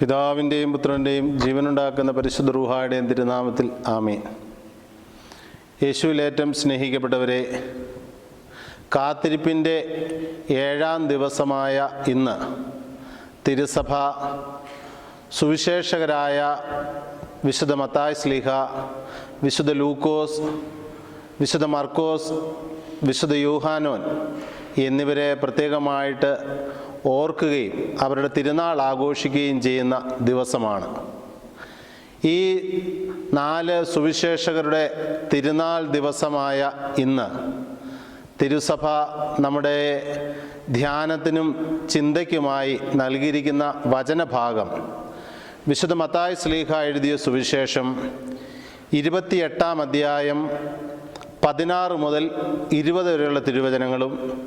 പിതാവിന്റെയും പുത്രന്റെയും ജീവനുണ്ടാക്കുന്ന പരിശുദ്ധ റൂഹായുടെയും തിരുനാമത്തിൽ ആമീൻ. യേശുവിലേറ്റം സ്നേഹിക്കപ്പെട്ടവരെ കാത്തിരിപ്പിന്റെ ഏഴാം ദിവസമായ ഇന്ന് തിരുസഭ സുവിശേഷകരായ വിശുദ്ധ മത്തായ് സ്ലീഹ വിശുദ്ധ ലൂക്കോസ് വിശുദ്ധ മർക്കോസ് വിശുദ്ധ യൂഹാനോൻ എന്നിവരെ പ്രത്യേകമായിട്ട് ഓർക്കുകയും അവരുടെ തിരുനാൾ ആഘോഷിക്കുകയും ചെയ്യുന്ന ദിവസമാണ്. ഈ നാല് സുവിശേഷകരുടെ തിരുനാൾ ദിവസമായ ഇന്ന് തിരുസഭ നമ്മുടെ ധ്യാനത്തിനും ചിന്തയ്ക്കുമായി നൽകിയിരിക്കുന്ന വചനഭാഗം വിശുദ്ധ മത്തായ സ്ലീഹ എഴുതിയ സുവിശേഷം ഇരുപത്തിയെട്ടാം അധ്യായം പതിനാറ് മുതൽ ഇരുപത് വരെയുള്ള തിരുവചനങ്ങളും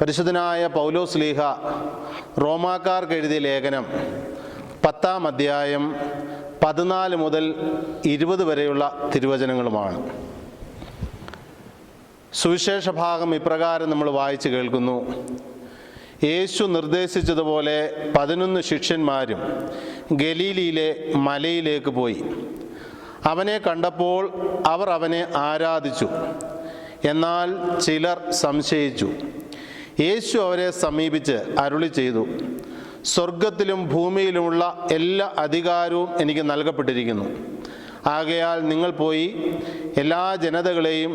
പരിശുദ്ധനായ പൗലോസ് ലീഹ റോമാക്കാർക്ക് എഴുതിയ ലേഖനം പത്താം അധ്യായം പതിനാല് മുതൽ ഇരുപത് വരെയുള്ള തിരുവചനങ്ങളുമാണ്. സുവിശേഷ ഭാഗം ഇപ്രകാരം നമ്മൾ വായിച്ചു കേൾക്കുന്നു. യേശു നിർദ്ദേശിച്ചതുപോലെ പതിനൊന്ന് ശിഷ്യന്മാരും ഗലീലിയിലെ മലയിലേക്ക് പോയി. അവനെ കണ്ടപ്പോൾ അവർ അവനെ ആരാധിച്ചു. എന്നാൽ ചിലർ സംശയിച്ചു. യേശു അവരെ സമീപിച്ച് അരുളി ചെയ്തു സ്വർഗത്തിലും ഭൂമിയിലുമുള്ള എല്ലാ അധികാരവും എനിക്ക് നൽകപ്പെട്ടിരിക്കുന്നു. ആകയാൽ നിങ്ങൾ പോയി എല്ലാ ജനതകളെയും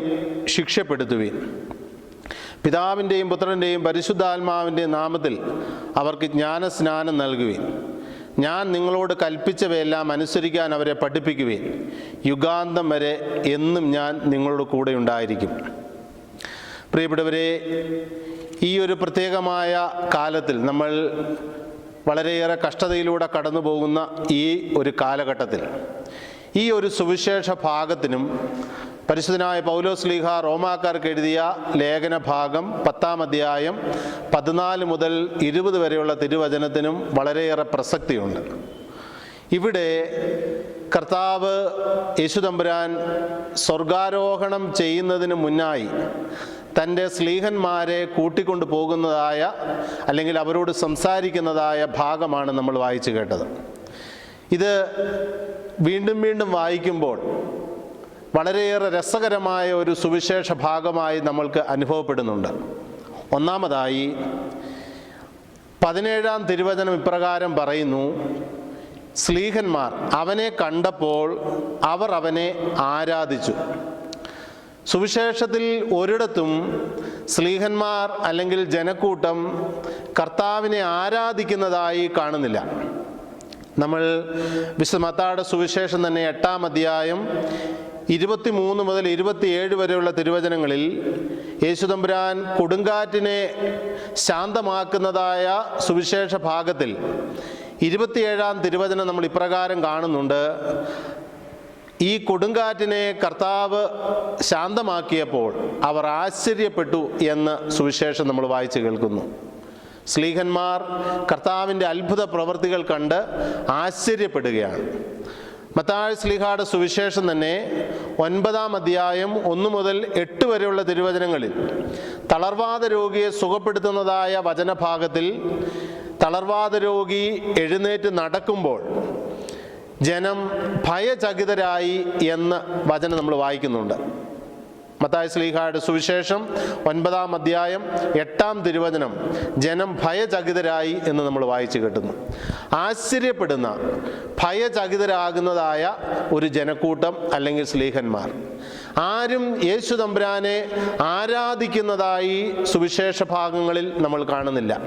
ശിക്ഷപ്പെടുത്തുവിൻ. പിതാവിന്റെയും പുത്രന്റെയും പരിശുദ്ധാത്മാവിന്റെയും നാമത്തിൽ അവർക്ക് ജ്ഞാനസ്നാനം നൽകുവിൻ. ഞാൻ നിങ്ങളോട് കൽപ്പിച്ചവയെല്ലാം അനുസരിക്കാൻ അവരെ പഠിപ്പിക്കുവിൻ. യുഗാന്തം വരെ എന്നും ഞാൻ നിങ്ങളോട് കൂടെ ഉണ്ടായിരിക്കും പ്രിയപ്പെട്ടവരെ ഈ ഒരു പ്രത്യേകമായ കാലത്തിൽ നമ്മൾ വളരെയേറെ കഷ്ടതയിലൂടെ കടന്നു പോകുന്ന ഈ ഒരു കാലഘട്ടത്തിൽ ഈ ഒരു സുവിശേഷ ഭാഗത്തിനും പരിശുദ്ധനായ പൗലോസ് ലീഹ റോമാക്കാർക്ക് എഴുതിയ ലേഖന ഭാഗം പത്താം അധ്യായം പതിനാല് മുതൽ ഇരുപത് വരെയുള്ള തിരുവചനത്തിനും വളരെയേറെ പ്രസക്തിയുണ്ട്. ഇവിടെ കർത്താവ് യേശുതമ്പുരാൻ സ്വർഗാരോഹണം ചെയ്യുന്നതിന് മുന്നായി തന്റെ സ്ലീഹന്മാരെ കൂട്ടിക്കൊണ്ടു പോകുന്നതായ അല്ലെങ്കിൽ അവരോട് സംസാരിക്കുന്നതായ ഭാഗമാണ് നമ്മൾ വായിച്ചു കേട്ടത്. ഇത് വീണ്ടും വീണ്ടും വായിക്കുമ്പോൾ വളരെയേറെ രസകരമായ ഒരു സുവിശേഷ ഭാഗമായി നമ്മൾക്ക് അനുഭവപ്പെടുന്നുണ്ട്. ഒന്നാമതായി പതിനേഴാം തിരുവചനം ഇപ്രകാരം പറയുന്നു സ്ലീഹന്മാർ അവനെ കണ്ടപ്പോൾ അവർ അവനെ ആരാധിച്ചു. സുവിശേഷത്തിൽ ഒരിടത്തും സ്ലീഹന്മാർ അല്ലെങ്കിൽ ജനക്കൂട്ടം കർത്താവിനെ ആരാധിക്കുന്നതായി കാണുന്നില്ല. നമ്മൾ വിശ്വമത്താടെ സുവിശേഷം തന്നെ എട്ടാം അധ്യായം ഇരുപത്തി മൂന്ന് മുതൽ ഇരുപത്തിയേഴ് വരെയുള്ള തിരുവചനങ്ങളിൽ യേശുതമ്പുരാൻ കൊടുങ്കാറ്റിനെ ശാന്തമാക്കുന്നതായ സുവിശേഷ ഭാഗത്തിൽ ഇരുപത്തിയേഴാം തിരുവചനം നമ്മൾ ഇപ്രകാരം കാണുന്നുണ്ട്. ഈ കൊടുങ്കാറ്റിനെ കർത്താവ് ശാന്തമാക്കിയപ്പോൾ അവർ ആശ്ചര്യപ്പെട്ടു എന്ന് സുവിശേഷം നമ്മൾ വായിച്ചു കേൾക്കുന്നു. സ്ലീഹന്മാർ കർത്താവിന്റെ അത്ഭുത പ്രവൃത്തികൾ കണ്ട് ആശ്ചര്യപ്പെടുകയാണ്. മത്താഴ് സ്ലീഹാടെ സുവിശേഷം തന്നെ ഒൻപതാം അധ്യായം ഒന്നു മുതൽ എട്ട് വരെയുള്ള തിരുവചനങ്ങളിൽ തളർവാദ രോഗിയെ സുഖപ്പെടുത്തുന്നതായ വചനഭാഗത്തിൽ തളർവാദ രോഗി എഴുന്നേറ്റ് നടക്കുമ്പോൾ ജനം ഭയചകിതരായി എന്ന് വചനം നമ്മൾ വായിക്കുന്നുണ്ട്. മത്തായ സ്ലീഹായുടെ സുവിശേഷം ഒൻപതാം അധ്യായം എട്ടാം തിരുവചനം ജനം ഭയചകിതരായി എന്ന് നമ്മൾ വായിച്ചു കേട്ടുന്നു. ആശ്ചര്യപ്പെടുന്ന ഭയചകിതരാകുന്നതായ ഒരു ജനക്കൂട്ടം അല്ലെങ്കിൽ സ്ലീഹന്മാർ. ആരും യേശു തമ്പുരാനെ ആരാധിക്കുന്നതായി സുവിശേഷ ഭാഗങ്ങളിൽ നമ്മൾ കാണുന്നില്ല.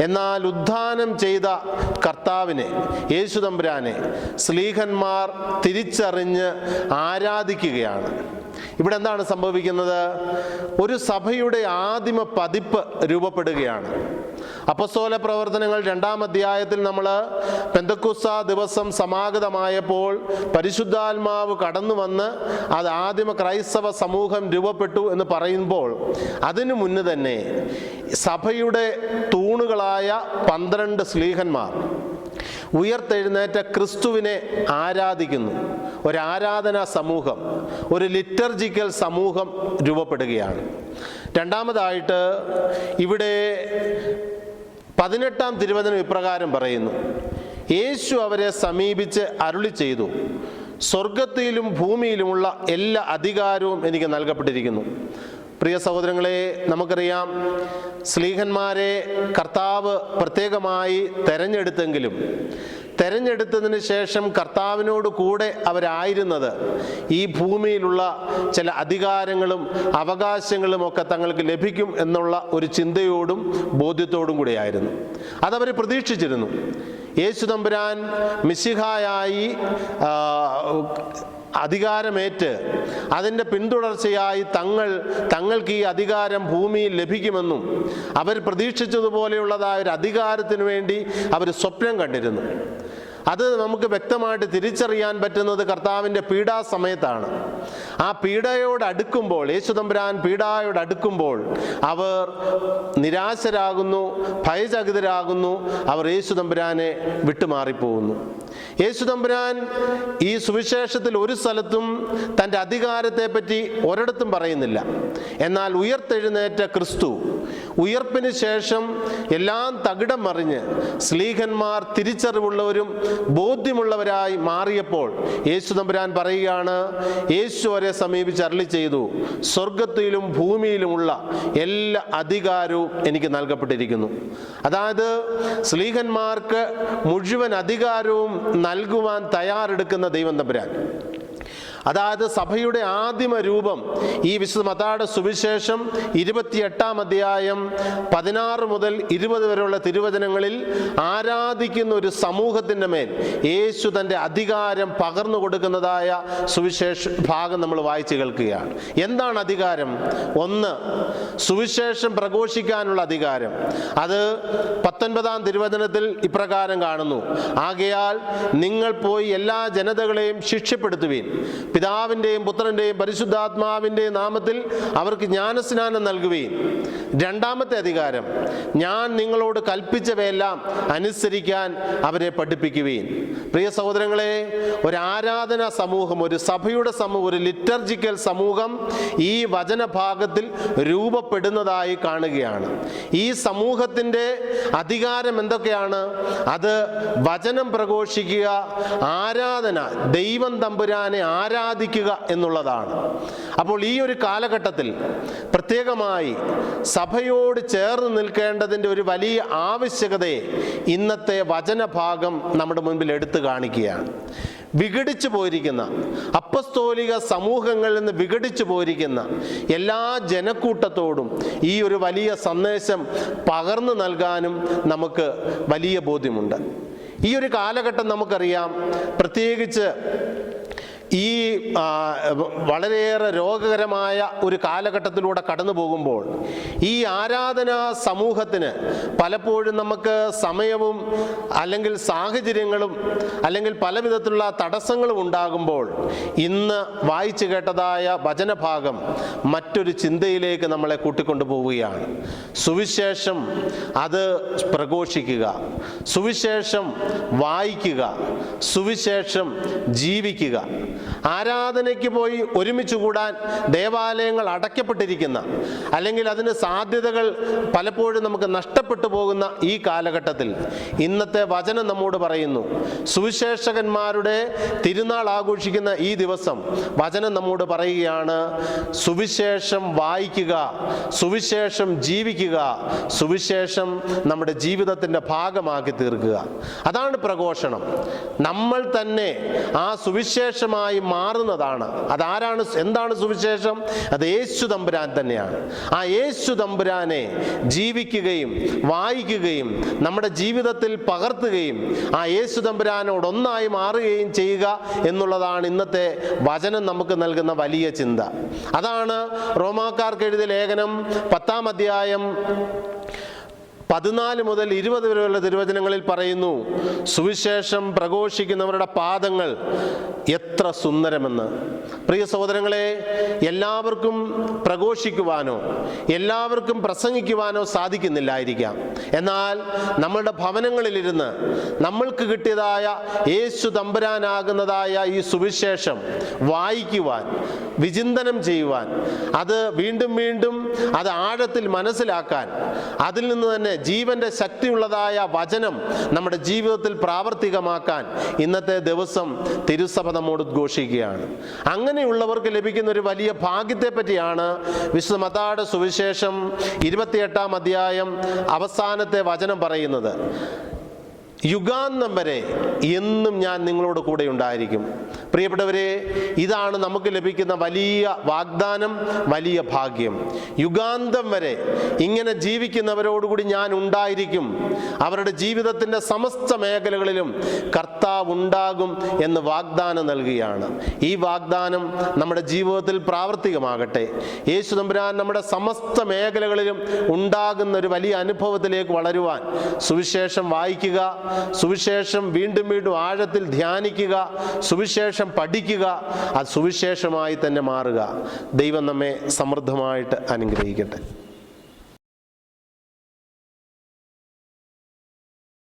എന്നാൽ ഉദ്ധാനം ചെയ്ത കർത്താവിനെ യേശു തമ്പുരാനെ സ്ലീഹന്മാർ തിരിച്ചറിഞ്ഞ് ആരാധിക്കുകയാണ്. ഇവിടെ എന്താണ് സംഭവിക്കുന്നത്? ഒരു സഭയുടെ ആദിമ പതിപ്പ് രൂപപ്പെടുകയാണ്. അപ്പസ്തോല പ്രവർത്തനങ്ങൾ രണ്ടാം അധ്യായത്തിൽ നമ്മൾ പെന്തക്കുസ ദിവസം സമാഗതമായപ്പോൾ പരിശുദ്ധാത്മാവ് കടന്നു വന്ന് അത് ആദിമ ക്രൈസ്തവ സമൂഹം രൂപപ്പെട്ടു എന്ന് പറയുമ്പോൾ അതിനു മുന്ന് തന്നെ സഭയുടെ തൂണുകളായ പന്ത്രണ്ട് സ്ലീഹന്മാർ ഉയർത്തെഴുന്നേറ്റ ക്രിസ്തുവിനെ ആരാധിക്കുന്നു. ഒരു ആരാധനാ സമൂഹം ഒരു ലിറ്റർജിക്കൽ സമൂഹം രൂപപ്പെടുകയാണ്. രണ്ടാമതായിട്ട് ഇവിടെ പതിനെട്ടാം തിരുവചനം ഇപ്രകാരം പറയുന്നു. യേശു അവരെ സമീപിച്ച് അരുളി ചെയ്തു. സ്വർഗത്തിലും ഭൂമിയിലുമുള്ള എല്ലാ അധികാരവും എനിക്ക് നൽകപ്പെട്ടിരിക്കുന്നു. പ്രിയ സഹോദരങ്ങളെ നമുക്കറിയാം സ്ലീഹന്മാരെ കർത്താവ് പ്രത്യേകമായി തെരഞ്ഞെടുത്തെങ്കിലും തെരഞ്ഞെടുത്തതിന് ശേഷം കർത്താവിനോട് കൂടെ അവരായിരുന്നത്. ഈ ഭൂമിയിലുള്ള ചില അധികാരങ്ങളും അവകാശങ്ങളും ഒക്കെ തങ്ങൾക്ക് ലഭിക്കും എന്നുള്ള ഒരു ചിന്തയോടും ബോധ്യത്തോടും കൂടിയായിരുന്നു. അതവർ പ്രതീക്ഷിച്ചിരുന്നു. യേശു തമ്പുരാൻ മിശിഹായായി അധികാരമേറ്റ് അതിന്റെ പിന്തുടർച്ചയായി തങ്ങൾ തങ്ങൾക്ക് ഈ അധികാരം ഭൂമിയിൽ ലഭിക്കുമെന്നും അവർ പ്രതീക്ഷിച്ചതുപോലെയുള്ളതായ ഒരു അധികാരത്തിന് വേണ്ടി അവർ സ്വപ്നം കണ്ടിരുന്നു. അത് നമുക്ക് വ്യക്തമായിട്ട് തിരിച്ചറിയാൻ പറ്റുന്നത് കർത്താവിന്റെ പീഡാസമയത്താണ്. ആ പീഡയോട് അടുക്കുമ്പോൾ യേശുതമ്പുരാൻ പീഡായോട് അടുക്കുമ്പോൾ അവർ നിരാശരാകുന്നു ഭയചകിതരാകുന്നു അവർ യേശുതമ്പുരാനെ വിട്ടുമാറിപ്പോകുന്നു. യേശുതമ്പുരാൻ ഈ സുവിശേഷത്തിൽ ഒരു സ്ഥലത്തും തന്റെ അധികാരത്തെപ്പറ്റി ഒരിടത്തും പറയുന്നില്ല. എന്നാൽ ഉയർത്തെഴുന്നേറ്റ ക്രിസ്തു ഉയർപ്പിന് ശേഷം എല്ലാം തകിടം മറിഞ്ഞ് സ്ലീഹന്മാർ തിരിച്ചറിവുള്ളവരും ബോധ്യമുള്ളവരായി മാറിയപ്പോൾ യേശു തമ്പുരാൻ പറയുകയാണ് യേശു അവരെ സമീപിച്ച് അരളി ചെയ്തു സ്വർഗത്തിലും ഭൂമിയിലുമുള്ള എല്ലാ അധികാരവും എനിക്ക് നൽകപ്പെട്ടിരിക്കുന്നു. അതായത് സ്ലീഹന്മാർക്ക് മുഴുവൻ അധികാരവും നൽകുവാൻ തയ്യാറെടുക്കുന്ന ദൈവം തമ്പുരാൻ. അതായത് സഭയുടെ ആദിമ രൂപം. ഈ വിശുദ്ധ മത്താടെ സുവിശേഷം ഇരുപത്തിയെട്ടാം അധ്യായം പതിനാറ് മുതൽ ഇരുപത് വരെയുള്ള തിരുവചനങ്ങളിൽ ആരാധിക്കുന്ന ഒരു സമൂഹത്തിന്റെ മേൽ യേശു തന്റെ അധികാരം പകർന്നു കൊടുക്കുന്നതായ സുവിശേഷ ഭാഗം നമ്മൾ വായിച്ചു കേൾക്കുകയാണ്. എന്താണ് അധികാരം? ഒന്ന് സുവിശേഷം പ്രഘോഷിക്കാനുള്ള അധികാരം. അത് പത്തൊൻപതാം തിരുവചനത്തിൽ ഇപ്രകാരം കാണുന്നു. ആകയാൽ നിങ്ങൾ പോയി എല്ലാ ജനതകളെയും ശിക്ഷപ്പെടുത്തുവീൻ. പിതാവിന്റെയും പുത്രന്റെയും പരിശുദ്ധാത്മാവിന്റെയും നാമത്തിൽ അവർക്ക് ജ്ഞാനസ്നാനം നൽകുകയും രണ്ടാമത്തെ അധികാരം ഞാൻ നിങ്ങളോട് കൽപ്പിച്ചവയെല്ലാം അനുസരിക്കാൻ അവരെ പഠിപ്പിക്കുകയും പ്രിയ സഹോദരങ്ങളെ ഒരു ആരാധന സമൂഹം ഒരു സഭയുടെ സമൂഹം ഒരു ലിറ്റർജിക്കൽ സമൂഹം ഈ വചനഭാഗത്തിൽ രൂപപ്പെടുന്നതായി കാണുകയാണ്. ഈ സമൂഹത്തിന്റെ അധികാരം എന്തൊക്കെയാണ്? അത് വചനം പ്രഘോഷിക്കുക ആരാധന ദൈവം തമ്പുരാനെ ആരാധിക്കുക എന്നുള്ളതാണ്. അപ്പോൾ ഈ ഒരു കാലഘട്ടത്തിൽ പ്രത്യേകമായി സഭയോട് ചേർന്ന് നിൽക്കേണ്ടതിന്റെ ഒരു വലിയ ആവശ്യകതയെ ഇന്നത്തെ വചനഭാഗം നമ്മുടെ മുൻപിൽ എടുത്തു കാണിക്കുകയാണ്. വിഘടിച്ചു പോയിരിക്കുന്ന അപ്പസ്തോലിക സമൂഹങ്ങളിൽ നിന്ന് വിഘടിച്ചു പോയിരിക്കുന്ന എല്ലാ ജനക്കൂട്ടത്തോടും ഈ ഒരു വലിയ സന്ദേശം പകർന്നു നൽകാനും നമുക്ക് വലിയ ബോധ്യമുണ്ട്. ഈ ഒരു കാലഘട്ടം നമുക്കറിയാം. പ്രത്യേകിച്ച് ഈ വളരെയേറെ രോഗകരമായ ഒരു കാലഘട്ടത്തിലൂടെ കടന്നു പോകുമ്പോൾ ഈ ആരാധനാ സമൂഹത്തിന് പലപ്പോഴും നമുക്ക് സമയവും അല്ലെങ്കിൽ സാഹചര്യങ്ങളും അല്ലെങ്കിൽ പലവിധത്തിലുള്ള തടസ്സങ്ങളും ഉണ്ടാകുമ്പോൾ ഇന്ന് വായിച്ചു കേട്ടതായ വചനഭാഗം മറ്റൊരു ചിന്തയിലേക്ക് നമ്മളെ കൂട്ടിക്കൊണ്ടു പോവുകയാണ്. സുവിശേഷം അത് പ്രഘോഷിക്കുക. സുവിശേഷം വായിക്കുക. സുവിശേഷം ജീവിക്കുക. ആരാധനയ്ക്ക് പോയി ഒരുമിച്ച് കൂടാൻ ദേവാലയങ്ങൾ അടയ്ക്കപ്പെട്ടിരിക്കുന്ന അല്ലെങ്കിൽ അതിന് സാധ്യതകൾ പലപ്പോഴും നമുക്ക് നഷ്ടപ്പെട്ടു പോകുന്ന ഈ കാലഘട്ടത്തിൽ ഇന്നത്തെ വചനം നമ്മോട് പറയുന്നു. സുവിശേഷകന്മാരുടെ തിരുനാൾ ആഘോഷിക്കുന്ന ഈ ദിവസം വചനം നമ്മോട് പറയുകയാണ് സുവിശേഷം വായിക്കുക സുവിശേഷം ജീവിക്കുക സുവിശേഷം നമ്മുടെ ജീവിതത്തിന്റെ ഭാഗമാക്കി തീർക്കുക. അതാണ് പ്രഘോഷണം. നമ്മൾ തന്നെ ആ സുവിശേഷമായി മാറുന്നതാണ്. അതാരാണ് എന്താണ് സുവിശേഷം? അത് യേശു തമ്പുരാൻ തന്നെയാണ്. ആ യേശു തമ്പുരാനെ ജീവിക്കുകയും വായിക്കുകയും നമ്മുടെ ജീവിതത്തിൽ പകർത്തുകയും ആ യേശു തമ്പുരാനോട് ഒന്നായി മാറുകയും ചെയ്യുക എന്നുള്ളതാണ് ഇന്നത്തെ വചനം നമുക്ക് നൽകുന്ന വലിയ ചിന്ത. അതാണ് റോമാക്കാർക്ക് എഴുതിയ ലേഖനം പത്താം അധ്യായം പതിനാല് മുതൽ ഇരുപത് വരെയുള്ള തിരുവചനങ്ങളിൽ പറയുന്നു സുവിശേഷം പ്രഘോഷിക്കുന്നവരുടെ പാദങ്ങൾ എത്ര സുന്ദരമെന്ന്. പ്രിയ സഹോദരങ്ങളെ എല്ലാവർക്കും പ്രഘോഷിക്കുവാനോ എല്ലാവർക്കും പ്രസംഗിക്കുവാനോ സാധിക്കുന്നില്ലായിരിക്കാം. എന്നാൽ നമ്മളുടെ ഭവനങ്ങളിലിരുന്ന് നമ്മൾക്ക് കിട്ടിയതായ യേശു തമ്പുരാനാകുന്നതായ ഈ സുവിശേഷം വായിക്കുവാൻ വിചിന്തനം ചെയ്യുവാൻ അത് വീണ്ടും വീണ്ടും അത് ആഴത്തിൽ മനസ്സിലാക്കാൻ അതിൽ നിന്ന് തന്നെ ജീവന്റെ ശക്തിയുള്ളതായ വചനം നമ്മുടെ ജീവിതത്തിൽ പ്രാവർത്തികമാക്കാൻ ഇന്നത്തെ ദിവസം തിരുസഭ നമ്മോട് ഉദ്ഘോഷിക്കുകയാണ്. അങ്ങനെയുള്ളവർക്ക് ലഭിക്കുന്ന ഒരു വലിയ ഭാഗ്യത്തെ പറ്റിയാണ് വിശുദ്ധ മതാട് സുവിശേഷം ഇരുപത്തിയെട്ടാം അധ്യായം അവസാനത്തെ വചനം പറയുന്നത്. യുഗാന്തം വരെ എന്നും ഞാൻ നിങ്ങളോട് കൂടെ ഉണ്ടായിരിക്കും. പ്രിയപ്പെട്ടവരെ ഇതാണ് നമുക്ക് ലഭിക്കുന്ന വലിയ വാഗ്ദാനം വലിയ ഭാഗ്യം. യുഗാന്തം വരെ ഇങ്ങനെ ജീവിക്കുന്നവരോടുകൂടി ഞാൻ ഉണ്ടായിരിക്കും. അവരുടെ ജീവിതത്തിന്റെ സമസ്ത മേഖലകളിലും കർത്താവ് ഉണ്ടാകും എന്ന് വാഗ്ദാനം നൽകുകയാണ്. ഈ വാഗ്ദാനം നമ്മുടെ ജീവിതത്തിൽ പ്രാവർത്തികമാകട്ടെ. യേശു തമ്പുരാൻ നമ്മുടെ സമസ്ത മേഖലകളിലും ഉണ്ടാകുന്ന ഒരു വലിയ അനുഭവത്തിലേക്ക് വളരുവാൻ സുവിശേഷം വായിക്കുക സുവിശേഷം വീണ്ടും വീണ്ടും ആഴത്തിൽ ധ്യാനിക്കുക സുവിശേഷം പഠിക്കുക അത് സുവിശേഷമായി തന്നെ മാറുക. ദൈവം നമ്മെ സമൃദ്ധമായിട്ട് അനുഗ്രഹിക്കട്ടെ.